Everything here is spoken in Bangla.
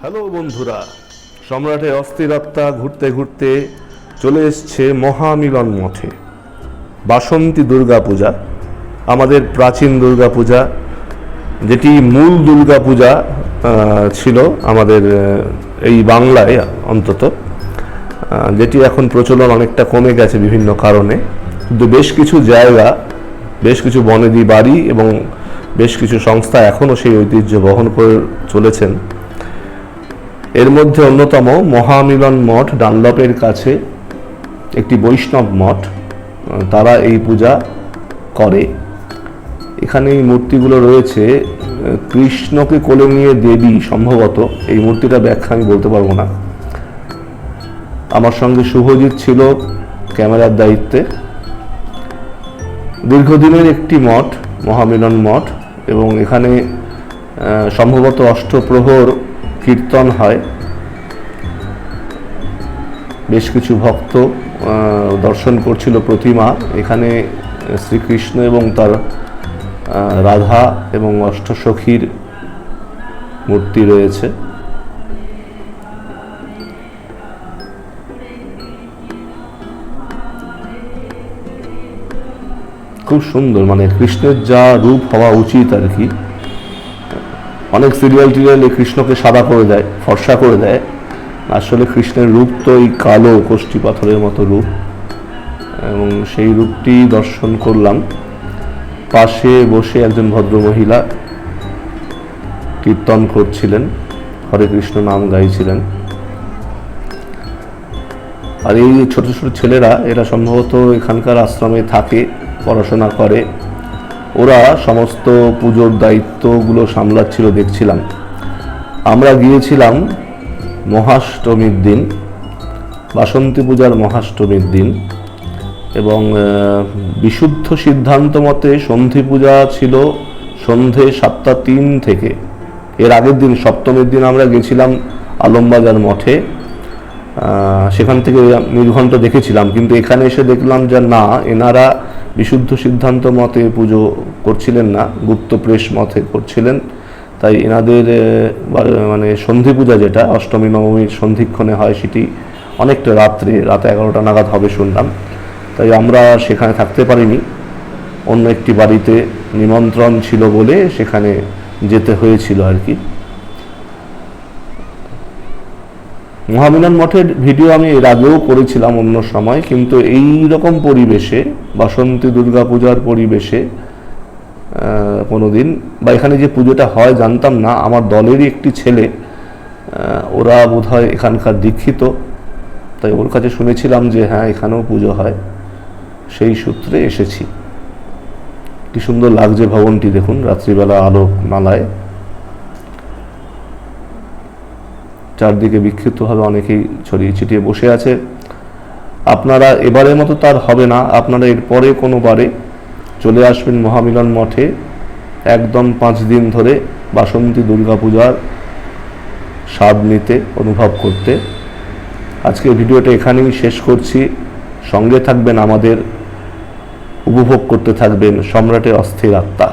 হ্যালো বন্ধুরা, সম্রাটের অস্থির আত্মা ঘুরতে ঘুরতে চলে এসছে মহামিলন মঠে। বাসন্তী দুর্গা পূজা, আমাদের প্রাচীন দুর্গা পূজা, যেটি মূল দুর্গা পূজা ছিল আমাদের এই বাংলায় অন্তত যেটি এখন প্রচলন অনেকটা কমে গেছে বিভিন্ন কারণে। কিন্তু বেশ কিছু জায়গা, বেশ কিছু বনেদি বাড়ি এবং বেশ কিছু সংস্থা এখনও সেই ঐতিহ্য বহন করে চলেছেন। এর মধ্যে অন্যতম মহামিলন মঠ ডানলপের কাছে একটি বৈষ্ণব মঠ তারা এই পূজা করে। এখানে এই মূর্তিগুলো রয়েছে কৃষ্ণকে কোলে নিয়ে দেবী সম্ভবত, এই মূর্তিটা ব্যাখ্যা আমি বলতে পারব না। আমার সঙ্গে শুভজিৎ ছিল ক্যামেরার দায়িত্বে। দীর্ঘদিনের একটি মঠ, মহামিলন মঠ, এবং এখানে সম্ভবত অষ্টপ্রহর কীর্তন হয়। বেশ কিছু ভক্ত দর্শন করছিল প্রতিমা। এখানে শ্রীকৃষ্ণ এবং তার রাধা এবং অষ্টসখীর মূর্তি রয়েছে। খুব সুন্দর মানে কৃষ্ণের যা রূপ হওয়া উচিত আর কি। অনেক সিরিয়াল টিরিয়াল এই কৃষ্ণকে সাদা করে দেয়, ফর্সা করে দেয়। আসলে কৃষ্ণের রূপ তো এই কালো কোষ্ঠী পাথরের মতো রূপ। এবং সেই রূপটি দর্শন করলাম। পাশে বসে একজন ভদ্রমহিলা কীর্তন করছিলেন, হরে কৃষ্ণ নাম গাইছিলেন। আর এই ছোট ছোট ছেলেরা, এরা সম্ভবত এখানকার আশ্রমে থাকে, পড়াশোনা করে। ওরা সমস্ত পুজোর দায়িত্বগুলো সামলাচ্ছিল, দেখছিলাম। আমরা গিয়েছিলাম মহাষ্টমীর দিন, বাসন্তী পূজার মহাষ্টমীর দিন, এবং বিশুদ্ধ সিদ্ধান্ত মতে সন্ধি পূজা ছিল সন্ধে সাতটা তিন থেকে। এর আগের দিন, সপ্তমীর দিন আমরা গেছিলাম আলমবাজার মঠে। সেখান থেকে নির্ঘণ্ট দেখেছিলাম, কিন্তু এখানে এসে দেখলাম যে না, এনারা বিশুদ্ধ সিদ্ধান্ত মতে পুজো করছিলেন না, গুপ্ত প্রেস মতে করছিলেন। তাই এনাদের মানে সন্ধি পূজা যেটা, অষ্টমী নবমীর সন্ধিক্ষণে হয় সেটি অনেকটা রাত্রে, রাত এগারোটা নাগাদ হবে শুনলাম। তাই আমরা সেখানে থাকতে পারিনি। অন্য একটি বাড়িতে নিমন্ত্রণ ছিল বলে সেখানে যেতে হয়েছিল আর কি। মহামিলন মঠের ভিডিও আমি এর আগেও করেছিলাম অন্য সময়, কিন্তু এই রকম পরিবেশে, বাসন্তী দুর্গা পূজার পরিবেশে আহ, কোনোদিন। বা এখানে যে পুজোটা হয় জানতাম না আমার দলেরই একটি ছেলে ওরা বোধহয় এখানকার দীক্ষিত। তাই ওর কাছে শুনেছিলাম যে হ্যাঁ এখানেও পুজো হয়। সেই সূত্রে এসেছি। কি সুন্দর লাগছে ভবনটি দেখুন রাত্রিবেলা আলো মালায়। চারদিকে বিক্ষিপ্তভাবে অনেকেই ছড়িয়ে ছিটিয়ে বসে আছে। আপনারা এবারের মতো তার হবে না। আপনারা এরপরে কোনো বারে চলে আসবেন মহামিলন মঠে একদম পাঁচ দিন ধরে বাসন্তী দুর্গাপূজার স্বাদ নিতে, অনুভব করতে। আজকে ভিডিওটা এখানেই শেষ করছি। সঙ্গে থাকবেন আমাদের, উপভোগ করতে থাকবেন সম্রাটের অস্থির আত্মা।